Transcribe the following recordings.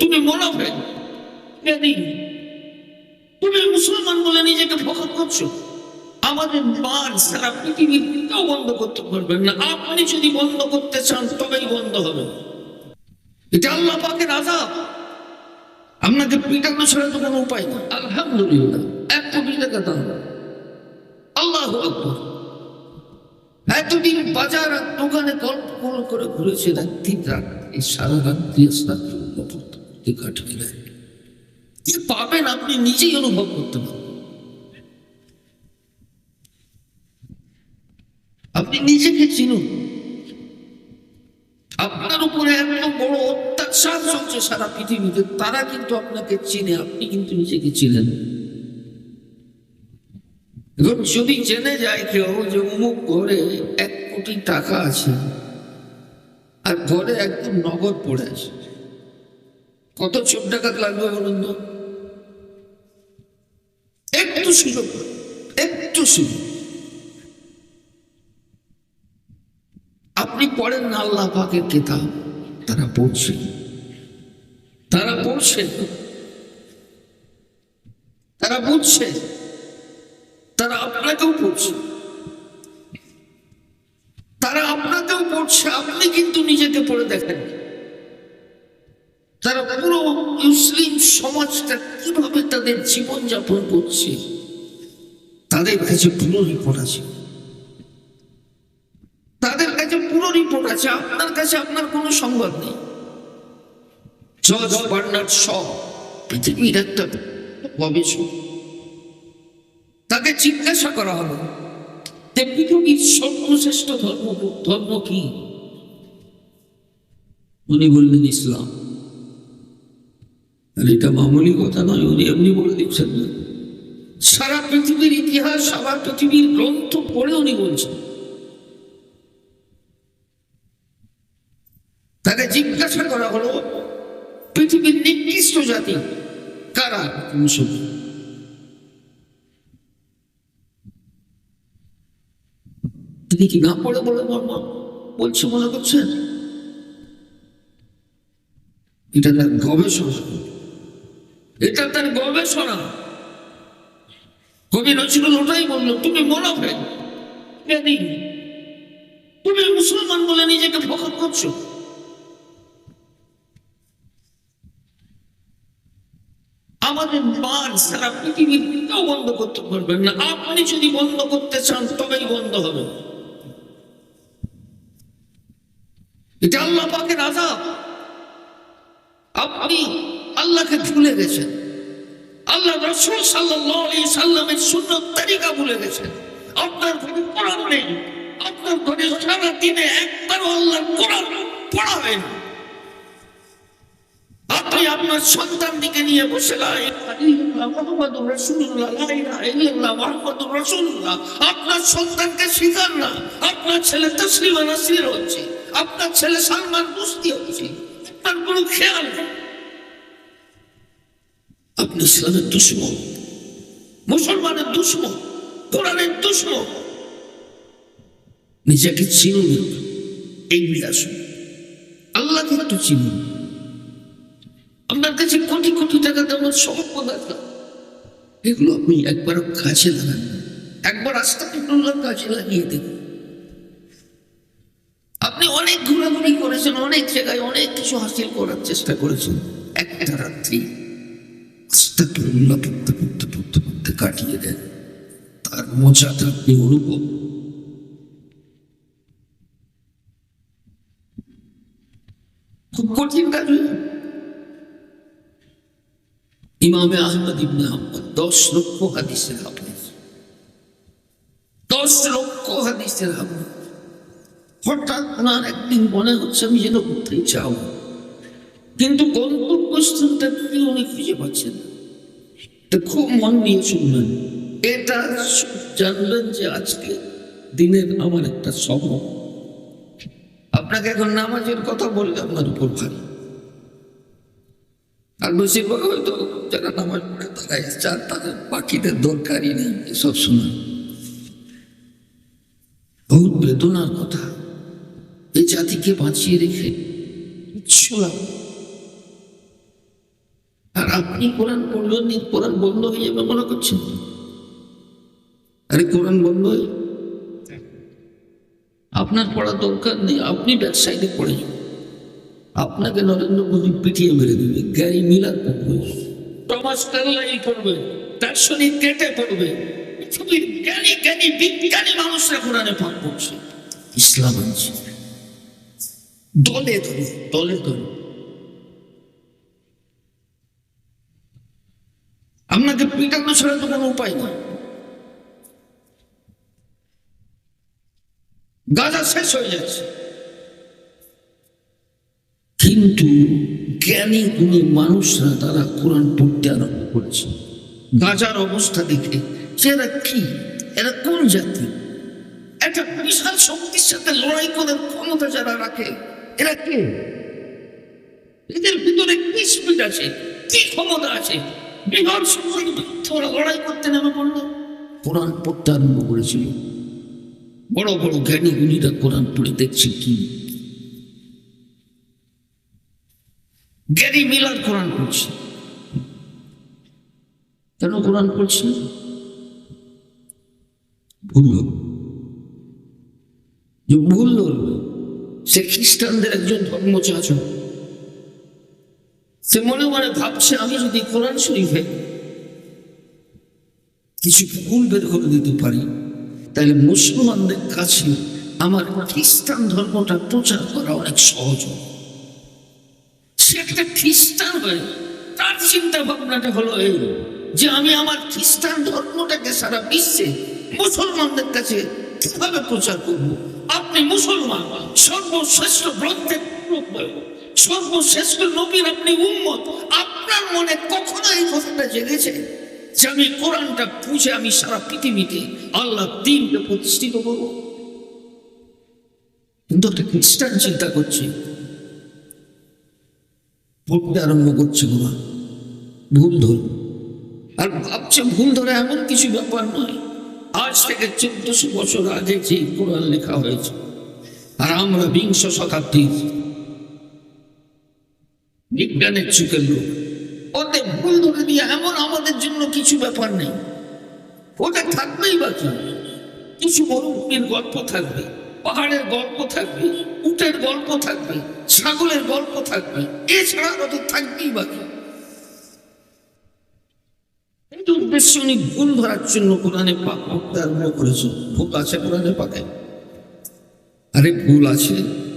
তুমি মোনাফেক তুমি মুসলমান বলে নিজেকে ফখর করছ। আমাদের বাদ সারা পৃথিবীর কেউ বন্ধ করতে পারবেন না। আপনি যদি বন্ধ করতে চান, তবেই বন্ধ হবে। এটা আল্লাহ পাকের আজাব আপনাকে পিটানো ছাড়া তো কোনো উপায় না আলহামদুলিল্লাহ, এক কোটি টাকা দাম। আল্লাহ আকবর। এতদিন বাজার দোকানে গল্প করে ঘুরেছে রাত্রি রাত্রি, সারা রাত্রি পড়তে কাটিয়ে দেয় পাবেন আপনি নিজেই অনুভব করতে পারবেন। আপনি নিজেকে চিনুন। আপনার উপরে এত বড় অত্যাচার চলছে সারা পৃথিবীতে, তারা কিন্তু আপনাকে চিনে, আপনি কিন্তু নিজেকে চিনেন। এবং যদি জেনে যায় কেউ যে অমুক ঘরে এক কোটি টাকা আছে, আর ঘরে একদম নগদ পড়ে আছে কত চোর টাকা লাগবে বলুন তো? একটু সুযোগ একটু সুযোগ আপনি পড়েন না আল্লাহ পাকের কিতাব, তারা পড়ছে। তারা পড়ছে। তারা বুঝছে। তারা আপনাকেও পড়ছে। তারা আপনাকেও পড়ছে, আপনি কিন্তু নিজেকে পড়ে দেখেন তারা পুরো মুসলিম সমাজটা কীভাবে তাদের জীবন যাপন করছে, তাদের কাছে পুরো রিপোর্ট আছে। তাদের কাছে পুরো রিপোর্ট আছে, আপনার কাছে আপনার কোনো সংবাদ নেই। জর্জ শ, পৃথিবীর একটা গবেষক, তাকে জিজ্ঞাসা করা হলো যে পৃথিবীর সর্বশ্রেষ্ঠ ধর্ম ধর্ম কি? উনি বললেন, ইসলাম। এটা মামুলি কথা নয়, উনি এমনি বলে দিচ্ছেন না। সারা পৃথিবীর ইতিহাস, সারা পৃথিবীর গ্রন্থ পড়ে উনি বলছেন। তাকে জিজ্ঞাসা করা হলো, পৃথিবীর নিকৃষ্ট জাতি কারা? মুসলমান তিনি কি না পড়ে বলে বলছে মনে করছেন? এটা তার গবেষণা। এটা তার গবেষণা। কবি নজরুল ওটাই বলল তুমি মোনাফেক বেদি তুমি মুসলমান বলে নিজেকে ফখর করছ? আমাদের বাদ সারা পৃথিবীর কেউ বন্ধ করতে পারবেন না। আপনি যদি বন্ধ করতে চান, তবেই বন্ধ হবে। এটা আল্লাহ পাকের আজাব আপনি আল্লাহকে ভুলে গেছেন। আল্লাহ রসুল আলাইহি সাল্লামের সুন্নত তালিকা ভুলে গেছেন। আপনার ঘরে কোরআন নেই। আপনার ঘরে সারা দিনে একবার আল্লাহর কোরআন পড়া হয় না। আপনি আপনার সন্তান দিকে নিয়ে বসে আপনার সন্তানকে শিখান না। আপনার ছেলে তসলিমা নাসির হচ্ছে। আপনার ছেলে সালমান মুস্তি হচ্ছে। আপনার কোনো খেয়াল নেই। আপনি ইসলামের দুশ্মন। মুসলমানের দুশ্মন, কোরআনের দুশ্মন। নিজেকে চিনুন এইগুলি আসুন আল্লাহকে একটু চিনুন। আপনার কাছে কোটি কোটি টাকা দেওয়ার সম্পদ আছে। এগুলো আপনি একবার কাছে লাগান। একবার আস্তে কাছে লাগিয়ে দেখুন আপনি অনেক ঘোরাঘুরি করেছেন, অনেক জায়গায় অনেক কিছু হাসিল করার চেষ্টা করেছেন। একটা রাত্রি পড়তে পড়তে কাটিয়ে দেন তার মজাটা অনুভব। খুব কঠিন কাজ। ইমামে আহমদ ইবনে হাম্বল দশ লক্ষ হাদিসের হাফেজ। দশ লক্ষ হাদিসের হাফেজ। হঠাৎ ওনার একদিন মনে হচ্ছে আমি যেন করতেই চাও কিন্তু গন্তব্যস্থানটা কি উনি খুঁজে পাচ্ছেন এটা খুব মন নিয়ে শুনবেন এটা জানবেন যে আজকে দিনের আমার একটা স্বভাব আপনাকে এখন নামাজের কথা বললে আপনার উপর ভারী। আর বেশিরভাগ হয়তো যারা নামাজ পড়ে তারাই চান, তাদের বাকিদের দরকারই নেই এসব শোনা বহুত বেদনার কথা। এই জাতিকে বাঁচিয়ে রেখে। আপনি কোরআন নি, কোরআন বন্ধ হয়ে যাবে মনে করছেন? আরে কোরআন বন্ধ হয়ে আপনার পড়া দরকার নেই আপনি ব্যবসায়ীতে পড়ে যান। আপনাকে নরেন্দ্র মোদী পিটিয়ে মেরে দেবে গ্যারি মিলার পড়বে টমাস পড়বে দার্শনিক কেটে পড়বে। পৃথিবীর জ্ঞানী জ্ঞানী বিজ্ঞানী মানুষরা কোরআনে পাক পড়ছে ইসলাম আনছে দলে দলে দলে দলে। আপনাকে পিটানো ছাড়া তো কোনো উপায় নেই। গাজা শেষ হয়ে যাচ্ছে। কিন্তু জ্ঞানী গুণী মানুষরা তারা কোরআন পড়তে আরম্ভ করেছে। গাজার অবস্থা দেখে যে এরা কি? এরা কোন জাতি? একটা বিশাল শক্তির সাথে লড়াই করার ক্ষমতা যারা রাখে, এরা কে? এদের ভিতরে কি স্পিড আছে? কি ক্ষমতা আছে? বিমান শক্তির বিরুদ্ধে লড়াই করতে নেমে পড়ল। কোরআন পড়তে আরম্ভ করেছিল। বড় বড় জ্ঞানী গুণীরা কোরআন পড়ে দেখছে কি? গ্যারি মিলার কোরআন পড়ছে। কেন কোরআন পড়ছে? ভুল যে ভুল সে খ্রিস্টানদের একজন ধর্মচাচক সে মনে মনে ভাবছে, আমি যদি কোরআন শরীফে কিছু ভুল বের করে দিতে পারি, তাহলে মুসলমানদের কাছে আমার খ্রিস্টান ধর্মটা প্রচার করা অনেক সহজ সে একটা খ্রিস্টান হয়ে, তার চিন্তা ভাবনাটা হলো এই যে আমি আমার খ্রিস্টান ধর্মটাকে সারা বিশ্বে মুসলমানদের কাছে কীভাবে প্রচার করব? আপনি মুসলমান, সর্বশ্রেষ্ঠ গ্রন্থের সর্বশ্রেষ্ঠ নবীর আপনি উম্মত। আপনার মনে কখনো এই কথাটা জেগেছে? যে আমি কোরআনটা বুঝে আমি সারা পৃথিবীতে আল্লাহ দিনকে প্রতিষ্ঠিত করব? কিন্তু একটা খ্রিস্টান চিন্তা করছে পড়তে আরম্ভ করছে গোমা ভুল ধর আর ভাবছে ভুল ধরে এমন কিছু ব্যাপার নয়। আজ থেকে চোদ্দশো বছর আগে যে কোরআন লেখা হয়েছে, আর আমরা বিংশ শতাব্দীর বিজ্ঞানের যুগের লোক। ওতে ভুল ধরে দিয়ে এমন আমাদের জন্য কিছু ব্যাপার নেই। ওটা থাকবেই বাকি। কিছু মরুভূমির গল্প থাকবে, পাহাড়ের গল্প থাকবে, উটের গল্প থাকবে, ছাগলের গল্প থাকবে, এছাড়া কত থাকবেই বাকি। কিন্তু উদ্দেশ্য উনি ভুল ধরার জন্য কোরআনে পাক করেছেন। ভুল আছে কোরআনে পাকে? আরে ভুল আছে।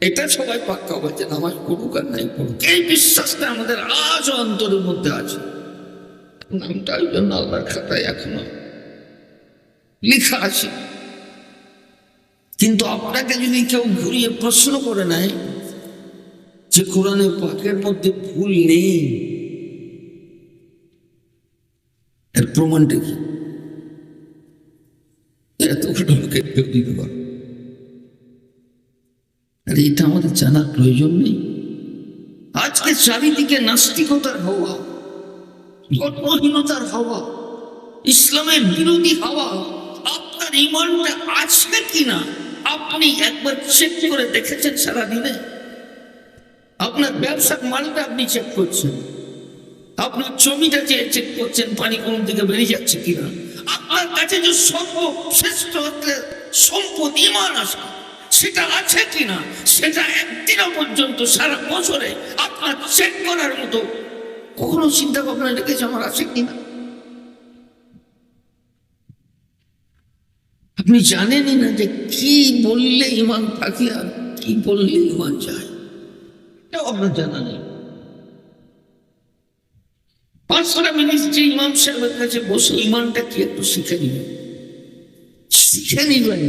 এটা সবাই পাক্কা যে নামাজ পড়ুক আর নাই পড়ুক। এই বিশ্বাসটা আমাদের আজও অন্তরের মধ্যে আছে। নামটা ওই জন্য আল্লাহর খাতায় এখনও লেখা আছে। কিন্তু আপনাকে যদি কেউ ঘুরিয়ে প্রশ্ন করে নেয় যে কোরআনে পাকের মধ্যে ভুল নেই, এর প্রমাণটা কি? এতগুলো লোকের কেউ দিতে পারে এটা আমাদের জানার প্রয়োজন নেই। আজকে চারিদিকে নাস্তিকতার হাওয়া ধর্মহীনতার হাওয়া, ইসলামের বিরোধী হাওয়া, আপনার ইমানটা আছে কিনা, আপনি একবার চেক করে দেখেছেন সারাদিনে? আপনার ব্যবসার মালটা আপনি চেক করছেন। আপনার জমিটা যে চেক করছেন, পানি কোন দিকে বেরিয়ে যাচ্ছে কিনা? আপনার কাছে যে সর্বশ্রেষ্ঠ সম্পদ, ইমান আছে সেটা আছে কিনা? সেটা একদিনও পর্যন্ত সারা বছরে আপনার চেক করার মতো কখনো চিন্তা ভাবনা রেখেছে আমার আছে কিনা? আপনি জানেনই না যে কি বললে ইমান থাকে আর কি বললে ইমান যায়। এটাও আপনার জানা নেই। পাঁচটা মিনিট যে ইমাম সাহেবের কাছে বসে ইমানটা কি একটু শিখে নিবেন শিখে নিবেন